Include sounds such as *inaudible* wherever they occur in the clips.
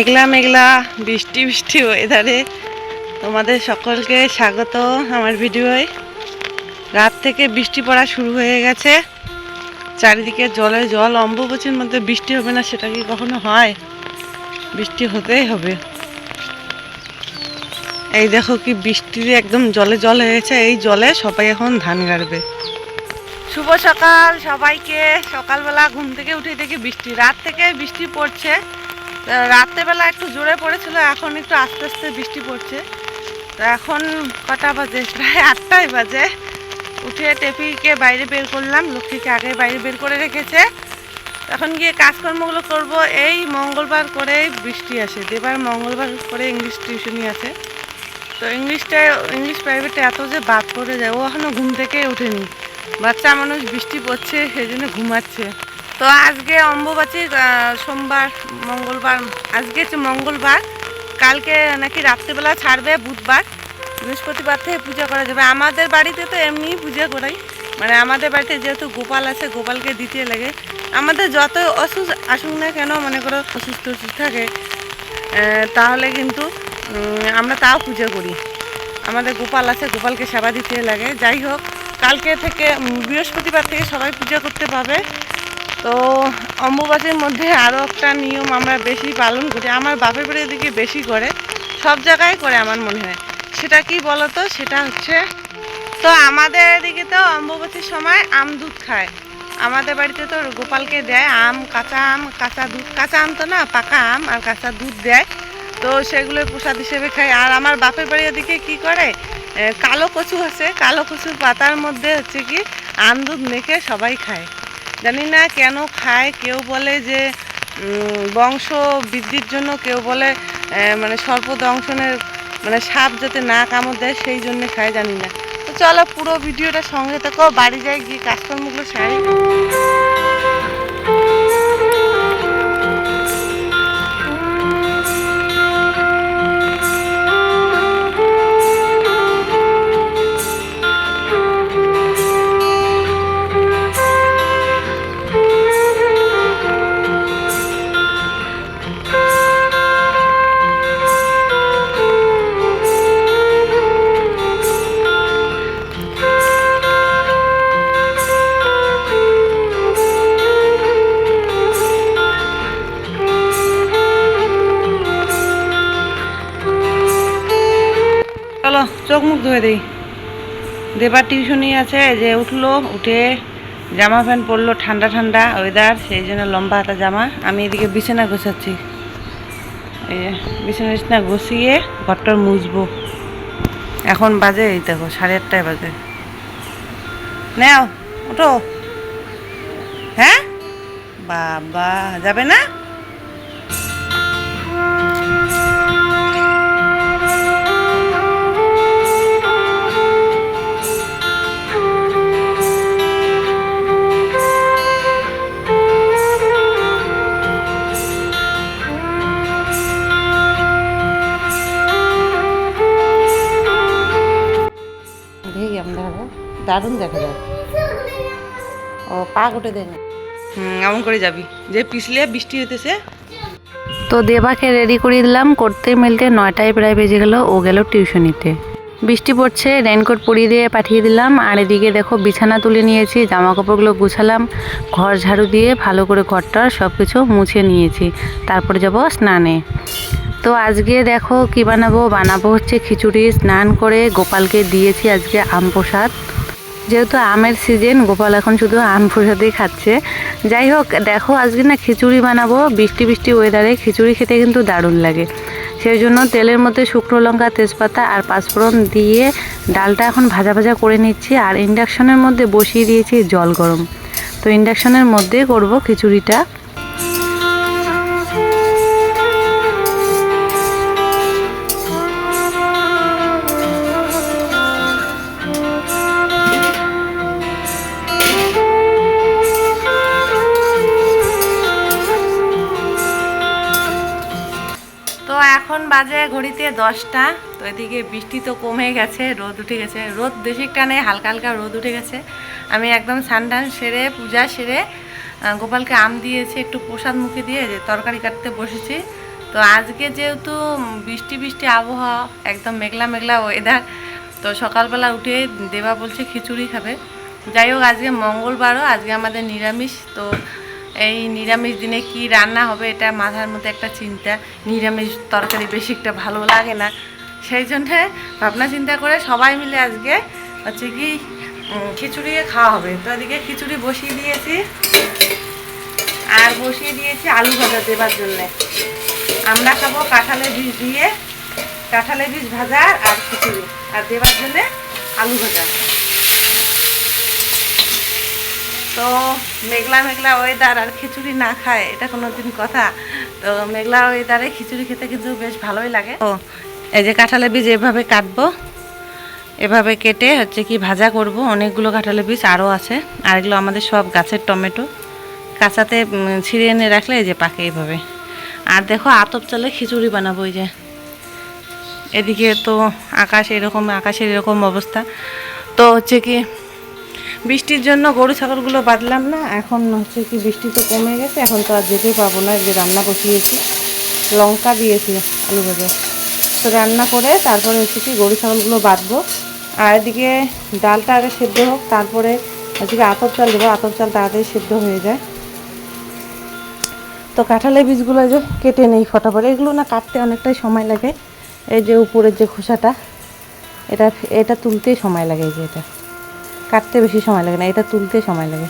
মেঘলা মেঘলা বৃষ্টি বৃষ্টি ওয়েদারে তোমাদের সকলকে স্বাগত আমার ভিডিওয়। রাত থেকে বৃষ্টি পড়া শুরু হয়ে গেছে। চারিদিকে জলে জল, অম্বুবচীর মধ্যে বৃষ্টি হবে না সেটা কি কখনো হয়? বৃষ্টি হতেই হবে। এই দেখো কি বৃষ্টিতে একদম জলে জল হয়ে গেছে, এই জলে সবাই এখন ধান গাড়বে। শুভ সকাল সবাইকে। সকালবেলা ঘুম থেকে উঠে দেখি বৃষ্টি। রাত থেকে বৃষ্টি পড়ছে। রাত্রেবেলা একটু জোরে পড়েছিল, এখন একটু আস্তে আস্তে বৃষ্টি পড়ছে। তো এখন কটা বাজে? *laughs* প্রায় আটটাই বাজে। উঠে টেপিকে বাইরে বের করলাম, লক্ষ্মীকে আগে বাইরে বের করে রেখেছে। এখন গিয়ে কাজকর্মগুলো করব। এই মঙ্গলবার করে বৃষ্টি আসে। এবার মঙ্গলবার করে ইংলিশ টিউশনই আছে। তো ইংলিশটা ইংলিশ প্রাইভেটে এত যে বাদ পড়ে যায়, ও এখনও ঘুম থেকে ওঠেনি। বাচ্চা মানুষ বৃষ্টি পড়ছে, সেই জন্য ঘুমাচ্ছে। তো আজকে অম্বুবাচী সোমবার, মঙ্গলবার, আজকে হচ্ছে মঙ্গলবার। কালকে নাকি রাত্রিবেলা ছাড়বে বুধবার। বৃহস্পতিবার থেকে পূজা করা যাবে। আমাদের বাড়িতে তো এমনিই পূজা করাই। মানে আমাদের বাড়িতে যেহেতু গোপাল আছে, গোপালকে দিতে লাগে। আমাদের যত অসুস্থ আসুক না কেন, মনে করো অসুস্থ অসুস্থ থাকে তাহলে কিন্তু আমরা তাও পূজা করি। আমাদের গোপাল আছে, গোপালকে সেবা দিতে লাগে। যাই হোক, কালকে থেকে বৃহস্পতিবার থেকে সবাই পূজা করতে পাবে তো অম্বুবাচীর মধ্যে আরও একটা নিয়ম আমরা বেশি পালন করি, আমার বাপের বাড়ির দিকে বেশি করে, সব জায়গায় করে আমার মনে হয়। সেটা কি বলতো? সেটা হচ্ছে, তো আমাদের এদিকে তো অম্বুবাচীর সময় আম দুধ খায়। আমাদের বাড়িতে তো গোপালকে দেয় আম, কাঁচা আম, কাঁচা দুধ, কাঁচা আম তো না, পাকা আম আর কাঁচা দুধ দেয়। তো সেগুলো প্রসাদ হিসেবে খায়। আর আমার বাপের বাড়ির দিকে কি করে? কালো কচু আছে। কালো কচুর পাতার মধ্যে হচ্ছে কি, আম, দুধ মেখে সবাই খায়। জানি না কেন খায়, কেউ বলে যে বংশ বৃদ্ধির জন্য কেউ বলে মানে সর্প দংশনের মানে সাপ যাতে না কামড় দেয়, সেই জন্য খায়, জানি না। তো চলো পুরো ভিডিওটা সঙ্গে থাকো, বাড়ি যাই গিয়ে কাজকর্মগুলো সারি। দিই। দেবার টিউশনই আছে যে উঠল, উঠে জামা প্যান্ট পরলো, ঠান্ডা ঠান্ডা ওয়েদার সেই জন্য লম্বা হাতা জামা। আমি এদিকে বিছানা গোছাচ্ছি। বিছানা বিছানা গুছিয়ে ঘরটার মুছবো। এখন বাজে এই দেখো, সাড়ে আটটায় বাজে। নাও, ওঠো। হ্যাঁ? বাবা, যাবে না? দারুণ দেখা যায়। ও পা গুটে দেয় না। হুম এমন করে যাবি। যে পিছলে বৃষ্টি হইতেছে। তো দেবাকে রেডি করিয়ে দিলাম। করতে মিলতে নয়টায় প্রায় বেজে গেল। ও গেল টিউশনিতে। বৃষ্টি পড়ছে রেনকোট পরিয়ে দিয়ে পাঠিয়ে দিলাম। আর এদিকে দেখো বিছানা তুলে নিয়েছি জামা কাপড়গুলো গুছালাম ঘর ঝাড়ু দিয়ে ভালো করে ঘরটা সব কিছু মুছে নিয়েছি। তারপরে যাব স্নানে। তো আজকে দেখো কি বানাবো? বানাবো হচ্ছে খিচুড়ি। স্নান করে গোপালকে দিয়েছি আজকে আম প্রসাদ। যেহেতু আমের সিজন গোপাল এখন শুধু আম প্রসাদই খাচ্ছে। যাই হোক, দেখো, আজকে না খিচুড়ি বানাবো, বৃষ্টি বৃষ্টি ওয়েদারে খিচুড়ি খেতে কিন্তু দারুণ লাগে। সেই জন্য তেলের মধ্যে শুকনো লঙ্কা, তেজপাতা আর পাঁচফোড়ন দিয়ে ডালটা এখন ভাজা ভাজা করে নিচ্ছি আর ইন্ডাকশনের মধ্যে বসিয়ে দিয়েছি জল গরম। তো ইন্ডাকশনের মধ্যে করব খিচুড়িটা। ঘড়িতে দশটা, তো এদিকে বৃষ্টি তো কমে গেছে, রোদ উঠে গেছে। রোদ বেশি একটা নেই, হালকা হালকা রোদ উঠে গেছে। আমি একদম স্নান সেরে, পূজা সেরে গোপালকে আম দিয়েছি, একটু প্রসাদ মুখে দিয়ে, যে তরকারি কাটতে বসেছি। তো আজকে যেহেতু বৃষ্টি বৃষ্টি আবহাওয়া, একদম মেঘলা মেঘলা ওয়েদার তো সকালবেলা উঠে দেবা বলছে খিচুড়ি খাবে। যাই হোক, আজকে মঙ্গলবারও, আজকে আমাদের নিরামিষ, তো এই নিরামিষ দিনে কি রান্না হবে এটা মাথার মধ্যে একটা চিন্তা। নিরামিষ তরকারি বেশি একটা ভালো লাগে না। সেই জন্যে ভাবনা চিন্তা করে সবাই মিলে আজকে হচ্ছে কি খিচুড়ি খাওয়া হবে। তো এদিকে খিচুড়ি বসিয়ে দিয়েছি। আর বসিয়ে দিয়েছি আলু ভাজা দেবার জন্যে। আমরা খাব কাঁঠালের বীজ দিয়ে। কাঁঠালের বীজ ভাজা আর খিচুড়ি। আর দেবার জন্যে আলু ভাজা। তো মেঘলা মেঘলা ওয়েদার আর খিচুড়ি না খায়, এটা কোনো দিন কথা। তো মেঘলা ওয়েদারে খিচুড়ি খেতে কিন্তু বেশ ভালোই লাগে। ও এই যে কাঁঠালের বীজ এভাবে কাটবো, এভাবে কেটে হচ্ছে কি ভাজা করব। অনেকগুলো কাঁঠালের বীজ আরও আছে আর এগুলো আমাদের সব গাছের টমেটো। কাঁচাতে ছিঁড়ে এনে রাখলে এই যে পাকে এইভাবে। আর দেখো আতপ চালে খিচুড়ি বানাবো এই যে। এদিকে তো আকাশ এরকম, আকাশের এরকম অবস্থা। তো হচ্ছে কি বৃষ্টির জন্য গরু, ছাগলগুলো বাঁধলাম না। এখন হচ্ছে কি বৃষ্টি তো কমে গেছে, এখন তো আর যেতে পারব না। যে রান্না বসিয়েছি, লঙ্কা দিয়েছি, আলু ভাজা। তো রান্না করে তারপরে হচ্ছে কি গরু, ছাগলগুলো বাঁধবো। আর এদিকে ডালটা আগে সেদ্ধ হোক, তারপরে হচ্ছে কি আতপ চাল দেবো। আতপ চাল তাড়াতাড়ি সেদ্ধ হয়ে যায়। তো কাঁঠালের বীজগুলো যে কেটে নেই ফটাফট। এগুলো না কাটতে অনেকটাই সময় লাগে। এই যে উপরের যে খোসাটা, এটা এটা তুলতেই সময় লাগে এই যে এটা। কাটতে বেশি সময় লাগে না, এটা তুলতে সময় লাগে।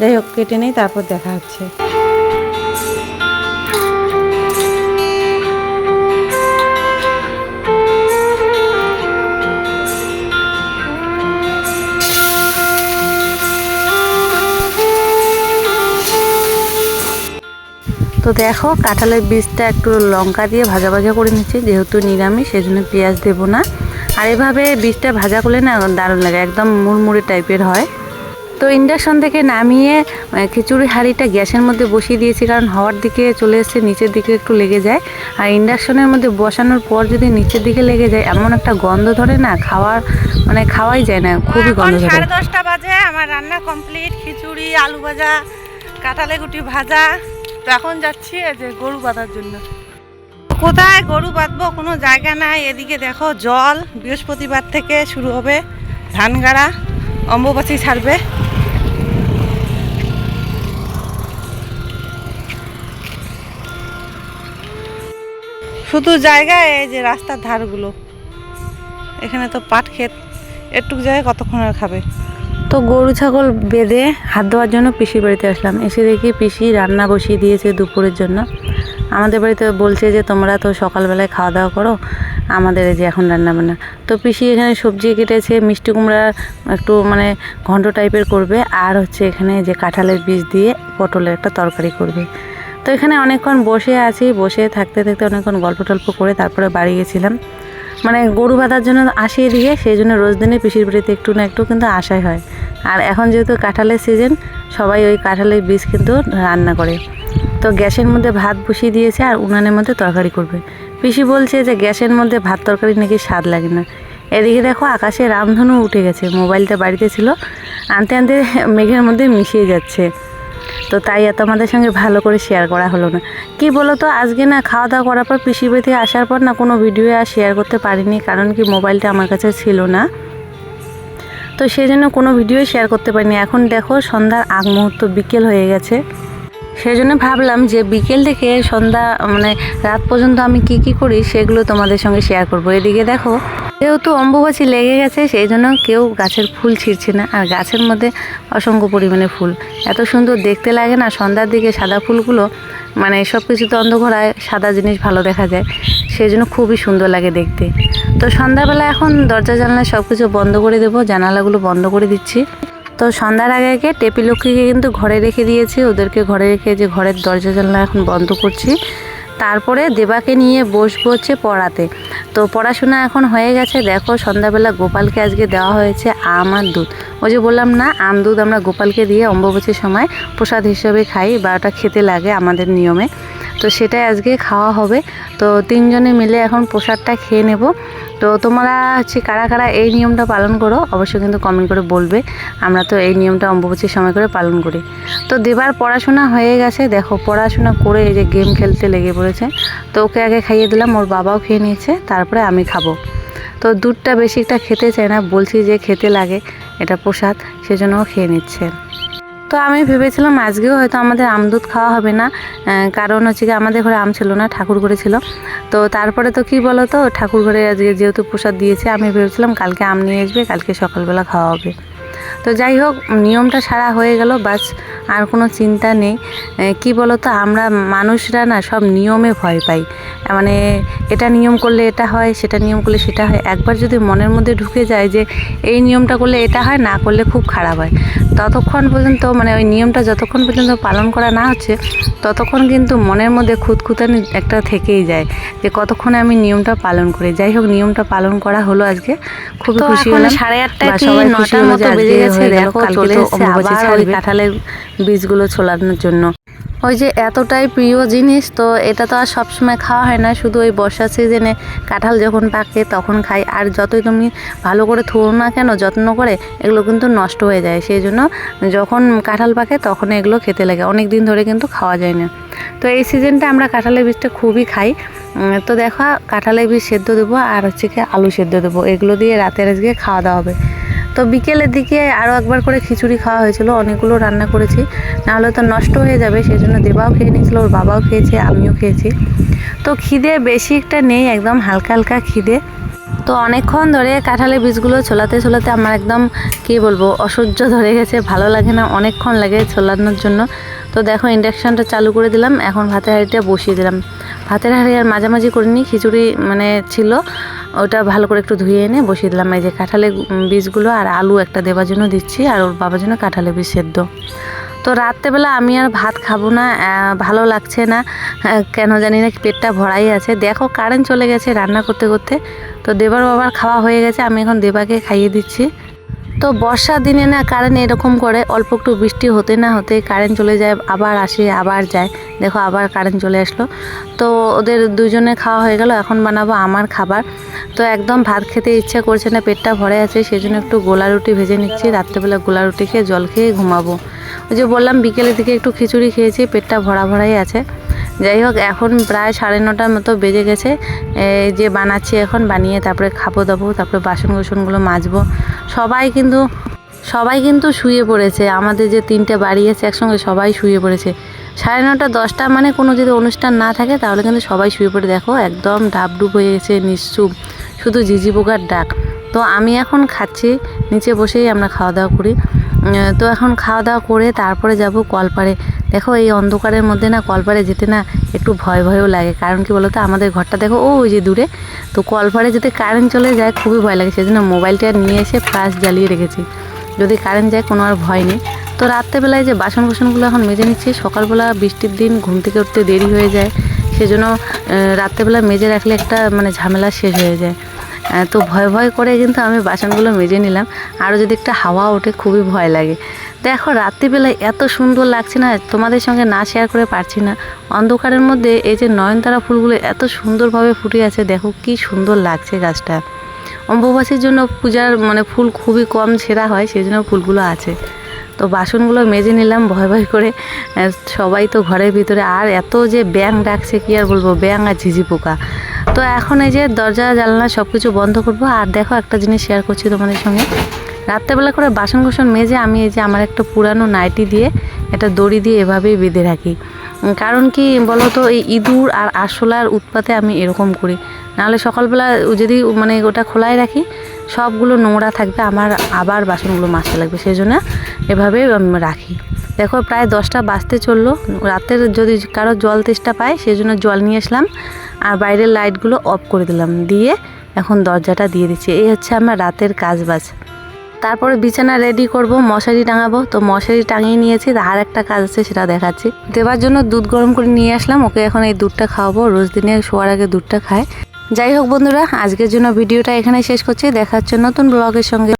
যাই হোক, কেটে নেই, তারপর দেখা হচ্ছে। তো দেখো, কাঁঠালের বীজটা একটু লঙ্কা দিয়ে ভাজা ভাজা করে নিচ্ছি, যেহেতু নিরামিষ, সেজন্য পেঁয়াজ দেবো না। আর এভাবে বীজটা ভাজা করলে না দারুণ লাগে একদম মুড়মুড়ে টাইপের হয়। তো ইন্ডাকশন থেকে নামিয়ে খিচুড়ি হাঁড়িটা গ্যাসের মধ্যে বসিয়ে দিয়েছি কারণ হাওয়ার দিকে চলে এসছে নিচের দিকে একটু লেগে যায়। আর ইন্ডাকশনের মধ্যে বসানোর পর যদি নিচের দিকে লেগে যায় এমন একটা গন্ধ ধরে না খাওয়ার মানে খাওয়াই যায় না খুবই গন্ধ ধরে। সাড়ে দশটা বাজে আমার রান্না কমপ্লিট খিচুড়ি আলু ভাজা কাঁঠালে গুটি ভাজা। তো এখন যাচ্ছি এই যে গরু বাঁধার জন্য। কোথায় গরু বাঁধবো? কোনো জায়গা নাই। এদিকে দেখো জল, বৃহস্পতিবার থেকে শুরু হবে ধান গাড়া অম্বুবাচী ছাড়বে। শুধু জায়গায়, এই যে রাস্তার ধারগুলো। এখানে তো পাট ক্ষেত। একটুক জায়গায় কতক্ষণ আর খাবে? তো গরু, ছাগল বেঁধে হাত ধোয়ার জন্য পিসির বাড়িতে আসলাম। এসে দেখি পিসি রান্না বসিয়ে দিয়েছে দুপুরের জন্য। আমাদের বাড়িতে বলছে যে, তোমরা তো সকালবেলায় খাওয়া দাওয়া করো, আমাদের এই যে এখন রান্না বান্না। তো পিসি এখানে সবজি কেটেছে, মিষ্টি কুমড়া একটু মানে ঘন্ট টাইপের করবে, আর হচ্ছে এখানে যে কাঁঠালের বীজ দিয়ে পটলের একটা তরকারি করবে। তো এখানে অনেকক্ষণ বসে আছি, বসে থাকতে থাকতে অনেকক্ষণ গল্প টল্প করে তারপরে বাড়ি গেছিলাম। মানে গরু বাঁধার জন্য আসি এদিকে, সেই জন্য রোজ দিনে পিসির বাড়িতে একটু না একটু কিন্তু আশাই হয়। আর এখন যেহেতু কাঁঠালের সিজন সবাই ওই কাঁঠালের বীজ কিন্তু রান্না করে। তো গ্যাসের মধ্যে ভাত বসিয়ে দিয়েছে আর উনানের মধ্যে তরকারি করবে। পিসি বলছে যে গ্যাসের মধ্যে ভাত তরকারি নাকি স্বাদ লাগে না। এদিকে দেখো আকাশে রামধনু উঠে গেছে। মোবাইলটা বাড়িতে ছিল। আনতে আনতে মেঘের মধ্যে মিশিয়ে যাচ্ছে। তো তাই এত আমাদের সঙ্গে ভালো করে শেয়ার করা হলো না। কি বলো তো আজকে না খাওয়া দাওয়া করার পর পিসি বাড়ি থেকে আসার পর না কোনো ভিডিও আর শেয়ার করতে পারিনি। কারণ কি মোবাইলটা আমার কাছে ছিল না। তো সেই জন্য কোনো ভিডিও শেয়ার করতে পারিনি। এখন দেখো সন্ধ্যার আগ মুহূর্ত বিকেল হয়ে গেছে। সেই জন্য ভাবলাম যে বিকেল থেকে সন্ধ্যা মানে রাত পর্যন্ত আমি কি কি করি সেগুলো তোমাদের সঙ্গে শেয়ার করব। এদিকে দেখো, যেহেতু অম্বুবাচী লেগে গেছে সেই জন্য কেউ গাছের ফুল ছিঁড়ছে না। আর গাছের মধ্যে অসংখ্য পরিমাণে ফুল। এত সুন্দর দেখতে লাগে না, সন্ধ্যার দিকে সাদা ফুলগুলো মানে সব কিছুতে অন্ধকারায় সাদা জিনিস ভালো দেখা যায়। সেই জন্য খুবই সুন্দর লাগে দেখতে। তো সন্ধ্যাবেলা এখন দরজা জানলা সব কিছু বন্ধ করে দেবো, জানালাগুলো বন্ধ করে দিচ্ছি। তো সন্ধ্যার আগে আগে টেপি লক্ষ্মীকে কিন্তু ঘরে রেখে দিয়েছি। ওদেরকে ঘরে রেখে যে ঘরের দরজা জানলা এখন বন্ধ করছি। তারপরে দেবাকে নিয়ে বসবো হচ্ছে পড়াতে। তো পড়াশোনা এখন হয়ে গেছে। দেখো সন্ধ্যাবেলা গোপালকে আজকে দেওয়া হয়েছে আম আর দুধ। ওই যে বললাম না, আম, দুধ আমরা গোপালকে দিয়ে অম্বুবাচীর সময় প্রসাদ হিসেবে খাই, বা ওটা খেতে লাগে আমাদের নিয়মে। তো সেটাই আজকে খাওয়া হবে। তো তিনজনে মিলে এখন প্রসাদটা খেয়ে নেব। তো তোমরা হচ্ছে কারা কারা এই নিয়মটা পালন করো, অবশ্যই কিন্তু কমেন্ট করে বলবে। আমরা তো এই নিয়মটা অম্বুবাচীর সময় করে পালন করি। তো দেবার পড়াশোনা হয়ে গেছে। দেখো, পড়াশোনা করে এই যে গেম খেলতে লেগে পড়েছে। তো ওকে আগে খাইয়ে দিলাম, ওর বাবাও খেয়ে নিয়েছে, তারপরে আমি খাব। তো দুধটা বেশি একটা খেতে চায় না, বলছি যে খেতে লাগে, এটা প্রসাদ, সেজন্য ও খেয়ে নিচ্ছে। তো আমি ভেবেছিলাম আজকেও হয়তো আমাদের আম দুধ খাওয়া হবে না কারণ হচ্ছে কি আমাদের ঘরে আম ছিল না, ঠাকুর ঘরে ছিল। তো তারপরে তো কি বলো তো, ঠাকুর ঘরে আজকে যেহেতু প্রসাদ দিয়েছে, আমি ভেবেছিলাম কালকে আম নিয়ে আসবে, কালকে সকালবেলা খাওয়া হবে। তো যাই হোক নিয়মটা সারা হয়ে গেল বাস আর কোনো চিন্তা নেই। কি বলো তো আমরা মানুষরা না সব নিয়মে ভয় পাই। মানে এটা নিয়ম করলে এটা হয় সেটা নিয়ম করলে সেটা হয়। একবার যদি মনের মধ্যে ঢুকে যায় যে এই নিয়মটা করলে এটা হয় না করলে খুব খারাপ হয়। ততক্ষণ পর্যন্ত মানে ওই নিয়মটা যতক্ষণ পর্যন্ত পালন করা না হচ্ছে ততক্ষণ কিন্তু মনের মধ্যে খুঁতখুতানি একটা থেকেই যায় যে কতক্ষণে আমি নিয়মটা পালন করি। যাই হোক নিয়মটা পালন করা হলো আজকে। খুব খুশি হলাম। সাড়ে আটটা সবাই খুশি হলো যে হয়ে গেল, দেখো কালকে তো অম্বুবাচী ছাড়বে। কাঁঠালের বীজগুলো ছোলানোর জন্য। ওই যে এতটাই প্রিয় জিনিস তো এটা তো আর সবসময় খাওয়া হয় না শুধু ওই বর্ষা সিজনে কাঁঠাল যখন পাকে তখন খাই। আর যতই তুমি ভালো করে থুও না কেন যত্ন করে এগুলো কিন্তু নষ্ট হয়ে যায়। সেই জন্য যখন কাঁঠাল পাকে তখন এগুলো খেতে লাগে। অনেক দিন ধরে কিন্তু খাওয়া যায় না। তো এই সিজনটা আমরা কাঁঠালের বীজটা খুবই খাই। তো দেখো কাঁঠালের বীজ সেদ্ধ দেবো আর হচ্ছে কি আলু সেদ্ধ দেবো। এগুলো দিয়ে রাতের আজকে খাওয়া দাওয়া হবে। তো বিকেলের দিকে আরও একবার করে খিচুড়ি খাওয়া হয়েছিল, অনেকগুলো রান্না করেছি। নাহলে তো নষ্ট হয়ে যাবে সেই জন্য দেবাও খেয়ে নিয়েছিল, ওর বাবাও খেয়েছে, আমিও খেয়েছি। তো খিদে বেশি একটা নেই, একদম হালকা হালকা খিদে। তো অনেকক্ষণ ধরে কাঁঠালের বীজগুলো ছোলাতে ছোলাতে আমার একদম, কি বলব, অসহ্য ধরে গেছে, ভালো লাগে না, অনেকক্ষণ লাগে ছোলানোর জন্য। তো দেখো, ইন্ডাকশানটা চালু করে দিলাম, এখন ভাতের হাঁড়িটা বসিয়ে দিলাম। ভাতের হাঁড়ি আর মাঝামাঝি করিনি খিচুড়ি মানে ছিল। ওটা ভালো করে একটু ধুয়ে এনে বসিয়ে দিলাম। এই যে কাঁঠালের বীজগুলো আর আলু একটা দেওয়ার জন্য দিচ্ছি, আর ওর বাবার জন্য কাঁঠালের বীজ সেদ্ধ। তো রাত্রেবেলা আমি আর ভাত খাব না ভালো লাগছে না কেন জানি না, পেটটা ভরাই আছে। দেখো কারেন্ট চলে গেছে রান্না করতে করতে। তো দেবার বাবার খাওয়া হয়ে গেছে, আমি এখন দেবাকে খাইয়ে দিচ্ছি। তো বর্ষার দিনে না কারেন্ট এরকম করে, অল্প একটু বৃষ্টি হতে না হতে কারেন্ট চলে যায়, আবার আসে, আবার যায়। দেখো আবার কারেন্ট চলে আসলো। তো ওদের দুজনে খাওয়া হয়ে গেল, এখন বানাবো আমার খাবার। তো একদম ভাত খেতে ইচ্ছা করছে না, পেটটা ভরে আছে সেই জন্য একটু গোলা রুটি ভেজে নিচ্ছি। রাত্রেবেলা গোলা রুটি খেয়ে জল খেয়ে ঘুমাবো। ওই যে বললাম, বিকেলের দিকে একটু খিচুড়ি খেয়েছি, পেটটা ভরা ভরাই আছে। যাই হোক, এখন প্রায় সাড়ে নটার মতো বেজে গেছে। এই যে বানাচ্ছি এখন বানিয়ে তারপরে খাব দাবো, তারপরে বাসন কোসনগুলো মাজবো। সবাই কিন্তু সবাই কিন্তু শুয়ে পড়েছে। আমাদের যে তিনটে বাড়ি আছে একসঙ্গে সবাই শুয়ে পড়েছে। সাড়ে নটা, দশটা মানে কোনো যদি অনুষ্ঠান না থাকে, তাহলে কিন্তু সবাই শুয়ে পড়ে। দেখো, একদম ডাবডুব হয়ে গেছে, নিশ্চুপ। শুধু ঝিঝি পোকার ডাক। তো আমি এখন খাচ্ছি, নিচে বসেই আমরা খাওয়া দাওয়া করি। তো এখন খাওয়া দাওয়া করে তারপরে যাব কলপাড়ে। দেখো এই অন্ধকারের মধ্যে না কলপাড়ে যেতে না একটু ভয় ভয়ও লাগে। কারণ কি বলতো? আমাদের ঘরটা দেখো, ও ওই যে দূরে। তো কলপাড়ে যেতে কারেন্ট চলে যায়, খুবই ভয় লাগে। সেই জন্য মোবাইলটা নিয়ে এসে ফ্লাশ জ্বালিয়ে রেখেছি। যদি কারেন্ট যায়, কোনো আর ভয় নেই। তো রাত্রেবেলায় যে বাসন কোসনগুলো এখন মেজে নিচ্ছি, সকালবেলা বৃষ্টির দিন ঘুম থেকে উঠতে দেরি হয়ে যায়। সেজন্য রাত্রেবেলা মেজে রাখলে একটা মানে ঝামেলা শেষ হয়ে যায়। তো ভয় ভয় করে কিন্তু আমি বাসনগুলো মেজে নিলাম। আরও যদি একটা হাওয়া ওঠে খুবই ভয় লাগে। দেখো, রাত্রিবেলায় এত সুন্দর লাগছে না, তোমাদের সঙ্গে না শেয়ার করে পারছি না। অন্ধকারের মধ্যে এই যে নয়নতারা ফুলগুলো এত সুন্দরভাবে ফুটে আছে, দেখো কি সুন্দর লাগছে গাছটা। অম্বুবাসীর জন্য পূজার মানে ফুল খুবই কম ছেঁড়া হয় সেই জন্য ফুলগুলো আছে। তো বাসনগুলো মেজে নিলাম, ভয় ভয় করে সবাই তো ঘরের ভিতরে। আর এত যে ব্যাং ডাকছে, কি আর বলব ব্যাং আর ঝিঝি পোকা। তো এখন এই যে দরজা, জানলা সব কিছু বন্ধ করব। আর দেখো একটা জিনিস শেয়ার করছি তোমাদের সঙ্গে। রাত্রেবেলা করে বাসন কোসন মেজে আমি এই যে আমার একটা পুরানো নাইটি দিয়ে, একটা দড়ি দিয়ে এভাবেই বেঁধে রাখি। কারণ কি বলো তো এই ইঁদুর আর আরশোলার উৎপাতে আমি এরকম করি। নাহলে সকালবেলা যদি মানে ওটা খোলাই রাখি সবগুলো নোংরা থাকবে আমার আবার বাসনগুলো মাজতে লাগবে সেই জন্য এভাবে উম, রাখি। দেখো প্রায় দশটা বাজতে চলল রাতের যদি কারও জল তেষ্টা পায় সেই জন্য জল নিয়ে আসলাম আর বাইরের লাইটগুলো অফ করে দিলাম দিয়ে এখন দরজাটা দিয়ে দিচ্ছি। এই হচ্ছে আমার রাতের কাজ বাজ তারপরে বিছানা রেডি করব মশারি টাঙাবো তো মশারি টাঙিয়ে নিয়েছি আর একটা কাজ আছে সেটা দেখাচ্ছি। দেবার জন্য দুধ গরম করে নিয়ে আসলাম ওকে এখন এই দুধটা খাওয়াবো রোজ দিনে শোয়ার আগে দুধটা খায়। যাই হোক বন্ধুরা আজকের জন্য ভিডিওটা এখানে শেষ করছি। দেখার জন্য নতুন ব্লগের সঙ্গে।